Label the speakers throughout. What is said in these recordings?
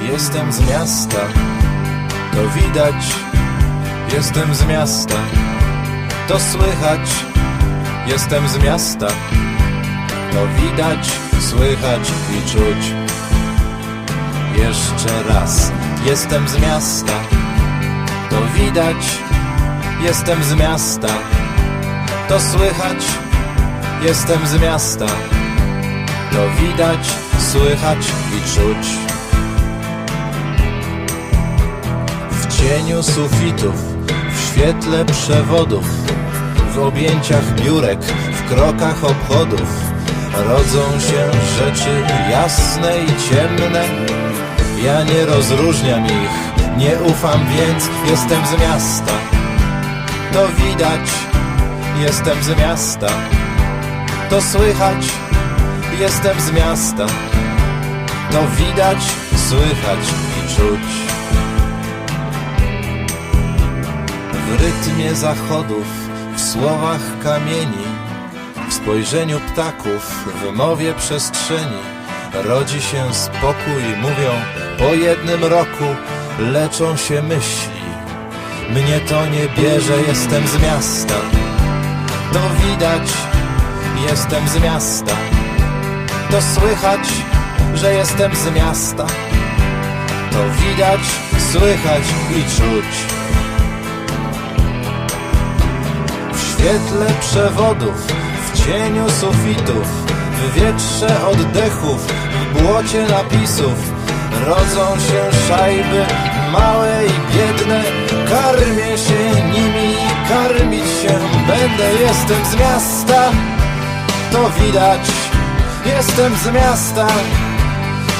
Speaker 1: Jestem z miasta, to widać. Jestem z miasta, to słychać. Jestem z miasta, to widać, słychać i czuć. Jeszcze raz, jestem z miasta, to widać. Jestem z miasta, to słychać. Jestem z miasta, to widać, słychać i czuć. Cieniu sufitów, w świetle przewodów, w objęciach biurek, w krokach obchodów rodzą się rzeczy jasne i ciemne. Ja nie rozróżniam ich, nie ufam, więc jestem z miasta. To widać, jestem z miasta. To słychać, jestem z miasta. To widać, słychać i czuć. W rytmie zachodów, w słowach kamieni, w spojrzeniu ptaków, w mowie przestrzeni rodzi się spokój, mówią po jednym roku leczą się myśli. Mnie to nie bierze, jestem z miasta. To widać, jestem z miasta. To słychać, że jestem z miasta. To widać, słychać i czuć. Świetle przewodów, w cieniu sufitów, w wietrze oddechów, w błocie napisów rodzą się szajby małe i biedne. Karmię się nimi i karmić się będę. Jestem z miasta, to widać. Jestem z miasta,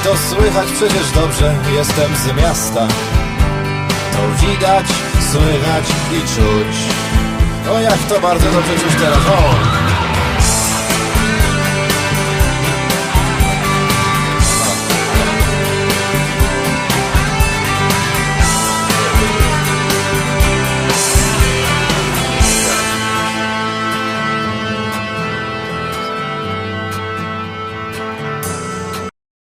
Speaker 1: to słychać przecież dobrze. Jestem z miasta, to widać, słychać i czuć. O jak to bardzo dobrze czuć teraz. O!